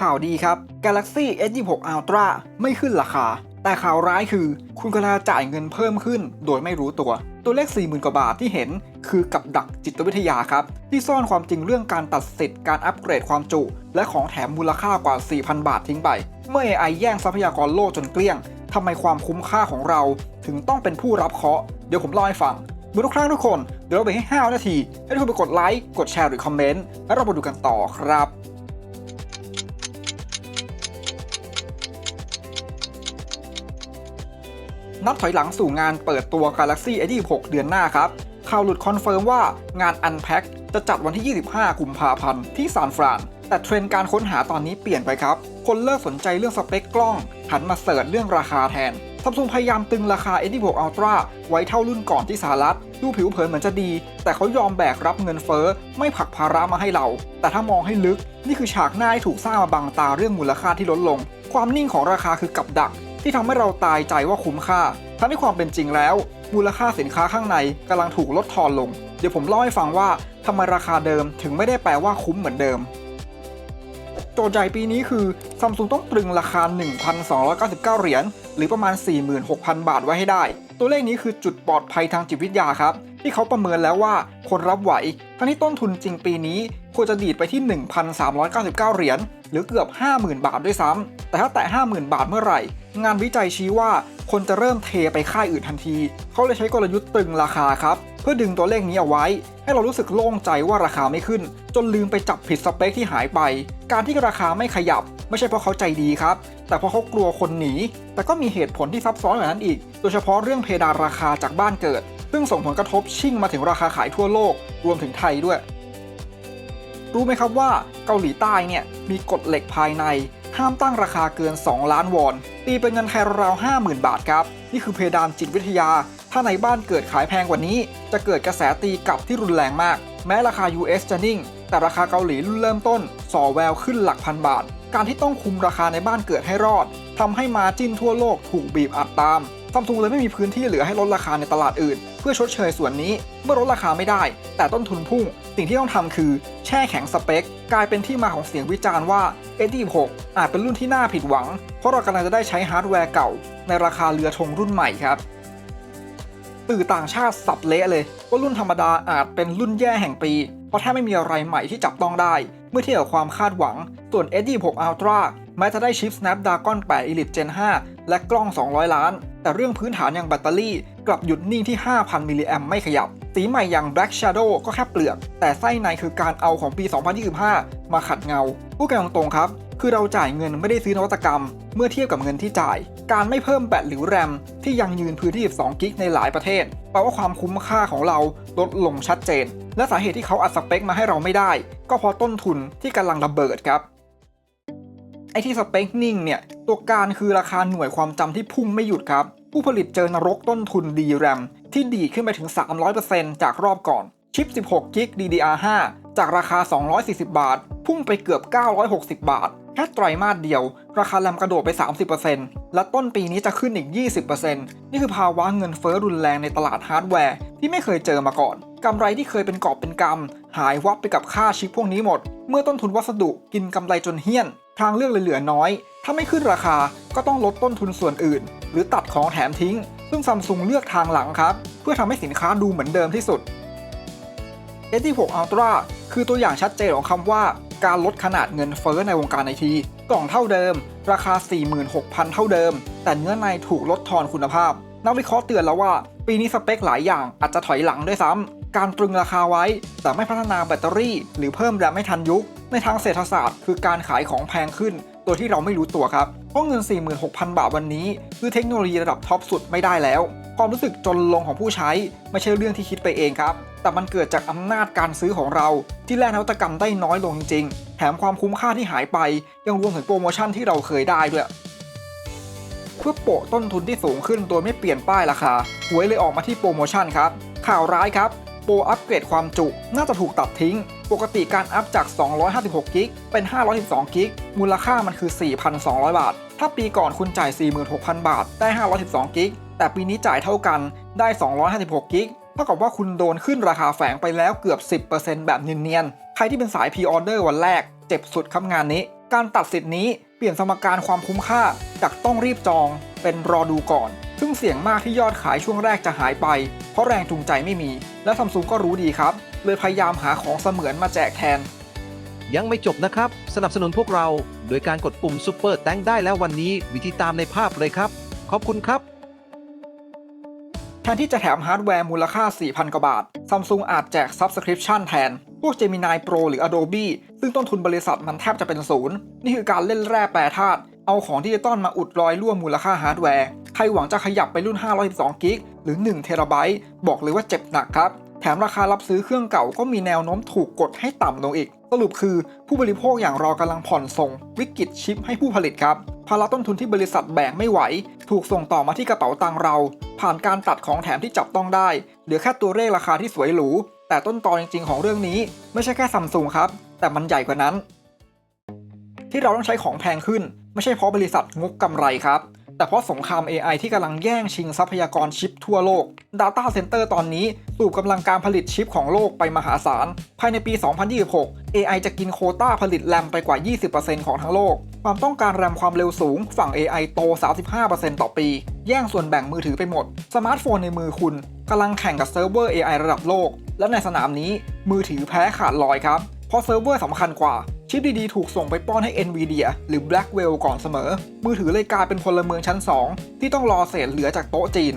ข่าวดีครับ Galaxy S26 Ultra ไม่ขึ้นราคา แต่ข่าวร้ายคือ คุณกำลังจ่ายเงินเพิ่มขึ้น โดยไม่รู้ตัว ตัวเลข 40,000 กว่าบาทที่เห็น คือกับดักจิตวิทยาครับ ที่ซ่อนความจริงเรื่องการตัดสิทธิ์การอัปเกรดความจุ และของแถมมูลค่ากว่า 4,000 บาททิ้งไป เมื่อ AI แย่งทรัพยากรโลกจนเกลี้ยงทำไมความคุ้มค่าของเรา ถึงต้องเป็นผู้รับเคราะห์เดี๋ยวผมเล่าให้ฟังเมื่อทุกครั้งทุกคน เดี๋ยวเราไปให้ 5 นาที ให้ทุกคนไปกดไลค์ กดแชร์หรือคอมเมนต์ แล้วเรามาดูกันต่อครับ นับถอยหลังสู่งานเปิดตัว Galaxy S26 เดือนหน้าครับ ข่าวหลุดคอนเฟิร์มว่างาน Unpack จะจัดวันที่ 25 กุมภาพันธ์ที่ซานฟราน แต่เทรนด์การค้นหาตอนนี้เปลี่ยนไปครับ คนเลิกสนใจเรื่องสเปคกล้อง หันมาเสิร์ชเรื่องราคาแทนซัมซุงพยายามตึงราคา S26 Ultra ไว้เท่ารุ่นก่อนที่สหรัฐ ดูผิวเผินเหมือนจะดี แต่เขายอมแบกรับเงินเฟ้อ ไม่ผลักภาระมาให้เรา แต่ถ้ามองให้ลึก นี่คือฉากหน้าที่ถูกสร้างมาบังตาเรื่องมูลค่าที่ลดลง ความนิ่งของราคาคือกับดัก ที่ทำให้เราตายใจว่าคุ้มค่า ทั้งที่ความเป็นจริงแล้ว มูลค่าสินค้าข้างในกำลังถูกลดทอนลง เดี๋ยวผมเล่าให้ฟังว่าทำไมราคาเดิมถึงไม่ได้แปลว่าคุ้มเหมือนเดิมโจทย์ใหญ่ปีนี้คือซัมซุงต้องตรึงราคา 1,299 เหรียญหรือประมาณ 46,000 บาทไว้ให้ได้ ตัวเลขนี้คือจุดปลอดภัยทางจิตวิทยาครับ ที่เขาประเมินแล้วว่าคนรับไหวทั้งที่ต้นทุนจริงปีนี้ ควรจะดีดไปที่ 1,399 เหรียญหรือเกือบ 50,000 บาทด้วยซ้ำ แต่ถ้าแตะ 50,000 บาทเมื่อไหร่ งานวิจัยชี้ว่าคนจะเริ่มเทไปค่ายอื่นทันที เขาเลยใช้กลยุทธ์ตึงราคาครับ เพื่อดึงตัวเลขนี้เอาไว้ ให้เรารู้สึกโล่งใจว่าราคาไม่ขึ้น จนลืมไปจับผิดสเปคที่หายไป การที่ราคาไม่ขยับ ไม่ใช่เพราะเขาใจดีครับ แต่เพราะเขากลัวคนหนี แต่ก็มีเหตุผลที่ซับซ้อนกว่านั้นอีก โดยเฉพาะเรื่องเพดานราคาจากบ้านเกิด ซึ่งส่งผลกระทบชิ่งมาถึงราคาขายทั่วโลก รวมถึงไทยด้วย รู้ไหมครับว่าเกาหลีใต้เนี่ยมีกฎเหล็กภายใน ห้ามตั้งราคาเกิน 2 ล้านวอน ตีเป็นเงินไทยราวๆ50,000 บาทครับ นี่คือเพดานจิตวิทยา ถ้าในบ้านเกิดขายแพงกว่านี้ จะเกิดกระแสตีกลับที่รุนแรงมาก แม้ราคา US จะนิ่ง แต่ราคาเกาหลีรุ่นเริ่มต้นส่อแววขึ้นหลักพันบาท การที่ต้องคุมราคาในบ้านเกิดให้รอดทำให้มาจิ้นทั่วโลกถูกบีบอัดตามซัมซุงเลยไม่มีพื้นที่เหลือให้ลดราคาในตลาดอื่น เพื่อชดเชยส่วนนี้ เมื่อลดราคาไม่ได้ แต่ต้นทุนพุ่ง สิ่งที่ต้องทำคือแช่แข็งสเปค กลายเป็นที่มาของเสียงวิจารณ์ว่า S26 อาจเป็นรุ่นที่น่าผิดหวัง เพราะเรากำลังจะได้ใช้ฮาร์ดแวร์เก่า ในราคาเรือธงรุ่นใหม่ครับสื่อต่างชาติสับเละเลย ว่ารุ่นธรรมดาอาจเป็นรุ่นแย่แห่งปี เพราะแทบไม่มีอะไรใหม่ที่จับต้องได้ เมื่อเทียบกับความคาดหวัง ส่วน S26 Ultra แม้จะได้ชิป Snapdragon 8 Elite Gen 5 และกล้อง 200 ล้าน แต่เรื่องพื้นฐานอย่างแบตเตอรี่กลับหยุดนิ่งที่ 5,000 มิลลิแอมไม่ขยับ สีใหม่อย่าง Black Shadow ก็แค่เปลือก แต่ไส้ในคือการเอาของปี 2025 มาขัดเงาพูดกันตรงๆครับ คือเราจ่ายเงินไม่ได้ซื้อนวัตกรรม เมื่อเทียบกับเงินที่จ่าย การไม่เพิ่มแบตหรือแรม ที่ยังยืนพื้นที่ 12 กิกในหลายประเทศแปลว่าความคุ้มค่าของเราลดลงชัดเจน และสาเหตุที่เขาอัดสเปคมาให้เราไม่ได้ ก็เพราะต้นทุนที่กำลังระเบิดครับ ไอที่สเปคนิ่งเนี่ย ตัวการคือราคาหน่วยความจำที่พุ่งไม่หยุดครับ ผู้ผลิตเจอนรกต้นทุน DRAM ที่ดีขึ้นไปถึง 300%จากรอบก่อน ชิป 16กิก DDR5 จากราคา 240 บาท พุ่งไปเกือบ 960 บาท แค่ไตรมาสเดียว ราคาแรมกระโดดไป 30%และต้นปีนี้จะขึ้นอีก 20%นี่คือภาวะเงินเฟ้อรุนแรงในตลาดฮาร์ดแวร์ที่ไม่เคยเจอมาก่อนกำไรที่เคยเป็นกอบเป็นกำหายวับไปกับค่าชิปพวกนี้หมด เมื่อต้นทุนวัสดุกินกำไรจนเฮี้ยน ทางเลือกเลยเหลือน้อย ถ้าไม่ขึ้นราคาก็ต้องลดต้นทุนส่วนอื่น หรือตัดของแถมทิ้ง ซึ่งซัมซุงเลือกทางหลังครับ เพื่อทำให้สินค้าดูเหมือนเดิมที่สุด S26 Ultra คือตัวอย่างชัดเจนของคำว่า การลดขนาดเงินเฟ้อในวงการไอที กล่องเท่าเดิม ราคา 46,000 เท่าเดิม แต่เนื้อในถูกลดทอนคุณภาพ นักวิเคราะห์เตือนแล้วว่า ปีนี้สเปคหลายอย่างอาจจะถอยหลังด้วยซ้ำการตรึงราคาไว้ แต่ไม่พัฒนาแบตเตอรี่ หรือเพิ่มแรมไม่ทันยุค ในทางเศรษฐศาสตร์ คือการขายของแพงขึ้นโดยที่เราไม่รู้ตัวครับ เพราะเงิน 46,000 บาทวันนี้ คือเทคโนโลยีระดับท็อปสุดไม่ได้แล้ว ความรู้สึกจนลงของผู้ใช้ไม่ใช่เรื่องที่คิดไปเองครับ แต่มันเกิดจากอำนาจการซื้อของเรา ที่แลกนวัตกรรมได้น้อยลงจริงๆ แถมความคุ้มค่าที่หายไป ยังรวมถึงโปรโมชั่นที่เราเคยได้ด้วยเพื่อโปะต้นทุนที่สูงขึ้นโดยไม่เปลี่ยนป้ายราคาหวยเลยออกมาที่โปรโมชั่นครับข่าวร้ายครับโปรอัปเกรดความจุน่าจะถูกตัดทิ้ง ปกติการอัพจาก 256 กิก เป็น 512 กิก มูลค่ามันคือ 4,200 บาท ถ้าปีก่อนคุณจ่าย 46,000 บาท ได้ 512 กิก แต่ปีนี้จ่ายเท่ากัน ได้ 256 กิก เท่ากับว่าคุณโดนขึ้นราคาแฝงไปแล้วเกือบ 10%แบบเนียนๆ ใครที่เป็นสายพรีออเดอร์วันแรก เจ็บสุดครับงานนี้ การตัดสิทธิ์นี้เปลี่ยนสมการความคุ้มค่า จากต้องรีบจองเป็นรอดูก่อน ซึ่งเสี่ยงมากที่ยอดขายช่วงแรกจะหายไป เพราะแรงจูงใจไม่มี และซัมซุงก็รู้ดีครับ เลยพยายามหาของเสมือนมาแจกแทน ยังไม่จบนะครับ สนับสนุนพวกเราโดยการกดปุ่ม Super แตงได้แล้ววันนี้วิธีตามในภาพเลยครับ ขอบคุณครับ แทนที่จะแถมฮาร์ดแวร์มูลค่า 4,000 กว่าบาท Samsung อาจแจก Subscription แทน พวก Gemini Pro หรือ Adobe ซึ่งต้นทุนบริษัทมันแทบจะเป็นศูนย์นี่คือการเล่นแร่แปรธาตุเอาของดิจิตอลมาอุดรอยร่วมมูลค่าฮาร์ดแวร์ ใครหวังจะขยับไปรุ่น 512 กิก หรือ1เทราไบต์บอกเลยว่าเจ็บหนักครับ แถมราคารับซื้อเครื่องเก่าก็มีแนวโน้มถูกกดให้ต่ำลงอีก สรุปคือผู้บริโภคอย่างเรากำลังผ่อนส่ง วิกฤตชิปให้ผู้ผลิตครับภาระต้นทุนที่บริษัทแบกไม่ไหว ถูกส่งต่อมาที่กระเป๋าตังเรา ผ่านการตัดของแถมที่จับต้องได้ เหลือแค่ตัวเลขราคาที่สวยหรู แต่ต้นตอจริง ๆ ของเรื่องนี้ ไม่ใช่แค่ซัมซุงครับ แต่มันใหญ่กว่านั้น ที่เราต้องใช้ของแพงขึ้น ไม่ใช่เพราะบริษัทงกกำไรครับ แต่เพราะสงคราม AI ที่กำลังแย่งชิงทรัพยากรชิปทั่วโลก Data Center ตอนนี้สูบกำลังการผลิตชิปของโลกไปมหาศาล ภายในปี 2026 AI จะกินโคต้าผลิตแรมไปกว่า 20%ของทั้งโลก ความต้องการแรมความเร็วสูงฝั่ง AI โต 35%ต่อปี แย่งส่วนแบ่งมือถือไปหมด สมาร์ทโฟนในมือคุณกำลังแข่งกับเซิร์ฟเวอร์ AI ระดับโลก และในสนามนี้มือถือแพ้ขาดลอยครับ เพราะเซิร์ฟเวอร์สำคัญกว่า ชิปดีๆ ถูกส่งไปป้อนให้ NVIDIA หรือ Blackwell ก่อนเสมอ มือถือเลยกลายเป็นพลเมืองชั้น 2 ที่ต้องรอเศษเหลือจากโต๊ะจีน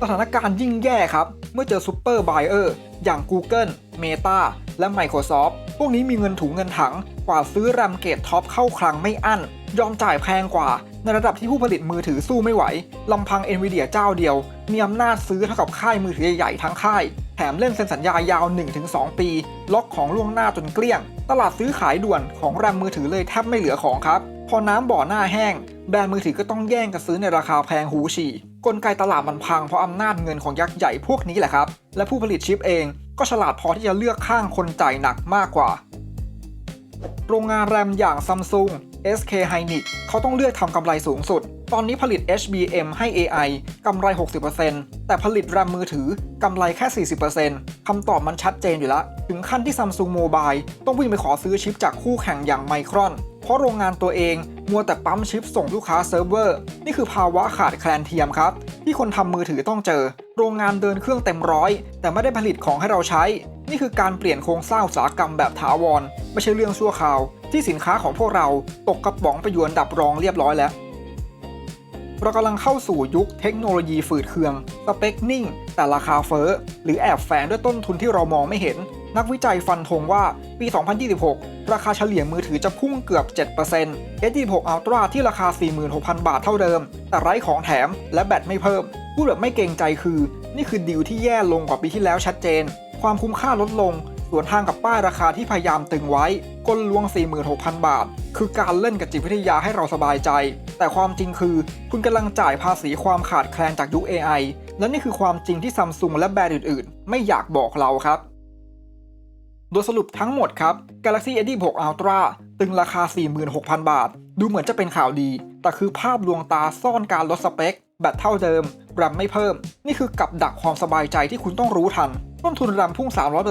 สถานการณ์ยิ่งแย่ครับ เมื่อเจอซูเปอร์ไบเออร์อย่าง Google, Meta และ Microsoft พวกนี้มีเงินถุงเงินถังกว่าซื้อแรมเกตท็อปเข้าคลังไม่อั้น ยอมจ่ายแพงกว่า ในระดับที่ผู้ผลิตมือถือสู้ไม่ไหวลำพัง Nvidia เจ้าเดียว มีอำนาจซื้อเท่ากับค่ายมือถือใหญ่ๆทั้งค่าย แถมเล่นเซ็นสัญญายาว 1-2 ปี ล็อกของล่วงหน้าจนเกลี้ยง ตลาดซื้อขายด่วนของแรมมือถือเลยแทบไม่เหลือของครับ พอน้ำบ่อหน้าแห้ง แบรนด์มือถือก็ต้องแย่งกันซื้อในราคาแพงหูฉี่กลไกตลาดมันพังเพราะอำนาจเงินของยักษ์ใหญ่พวกนี้แหละครับ และผู้ผลิตชิปเองก็ฉลาดพอที่จะเลือกข้างคนจ่ายหนักมากกว่า โรงงานแรมอย่าง Samsung SK Hynix เขาต้องเลือกทำกำไรสูงสุด ตอนนี้ผลิต HBM ให้ AI กำไร 60%แต่ผลิตแรมมือถือกำไรแค่ 40%คำตอบมันชัดเจนอยู่แล้วถึงขั้นที่ Samsung Mobile ต้องวิ่งไปขอซื้อชิปจากคู่แข่งอย่างไมครอน เพราะโรงงานตัวเองมัวแต่ปั๊มชิปส่งลูกค้าเซิร์ฟเวอร์ นี่คือภาวะขาดแคลนเทียมครับ ที่คนทำมือถือต้องเจอ โรงงานเดินเครื่องเต็มร้อย แต่ไม่ได้ผลิตของให้เราใช้ นี่คือการเปลี่ยนโครงสร้างอุตสาหกรรมแบบถาวร ไม่ใช่เรื่องชั่วคราว ที่สินค้าของพวกเราตกกระป๋องไปอยู่อันดับรองเรียบร้อยแล้ว เรากำลังเข้าสู่ยุคเทคโนโลยีฝืดเคือง สเปคนิ่ง แต่ราคาเฟ้อ หรือแอบแฝงด้วยต้นทุนที่เรามองไม่เห็น นักวิจัยฟันธงว่าปี 2026 ราคาเฉลี่ยมือถือจะพุ่งเกือบ 7% S26 Ultra ที่ราคา 46,000 บาทเท่าเดิม แต่ไร้ของแถมและแบตไม่เพิ่ม พูดแบบไม่เกรงใจคือ นี่คือดีลที่แย่ลงกว่าปีที่แล้วชัดเจน ความคุ้มค่าลดลง สวนทางกับป้ายราคาที่พยายามตึงไว้กลลวง 46,000 บาท คือการเล่นกับจิตวิทยาให้เราสบายใจ แต่ความจริงคือ คุณกำลังจ่ายภาษีความขาดแคลนจากยุค AI และนี่คือความจริงที่ซัมซุงและแบรนด์อื่นๆ ไม่อยากบอกเราครับ โดยสรุปทั้งหมดครับ Galaxy S26 Ultra ตึงราคา 46,000 บาท ดูเหมือนจะเป็นข่าวดี แต่คือภาพลวงตาซ่อนการลดสเปค แบตเท่าเดิมแรมไม่เพิ่ม นี่คือกับดักความสบายใจที่คุณต้องรู้ทัน ต้นทุนแรมพุ่ง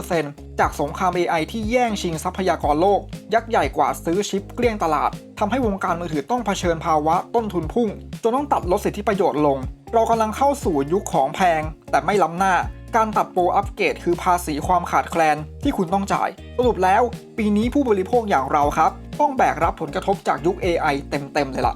300%จากสงคราม AI ที่แย่งชิงทรัพยากรโลก ยักษ์ใหญ่กว่าซื้อชิปเกลี้ยงตลาดทำให้วงการมือถือต้องเผชิญภาวะต้นทุนพุ่ง จนต้องตัดลดสิทธิประโยชน์ลง เรากำลังเข้าสู่ยุคของแพง แต่ไม่ล้ำหน้าการตัดโปรอัปเกรดคือภาษีความขาดแคลนที่คุณต้องจ่าย สรุปแล้ว ปีนี้ผู้บริโภคอย่างเราครับ ต้องแบกรับผลกระทบจากยุค AI เต็มๆเลยล่ะ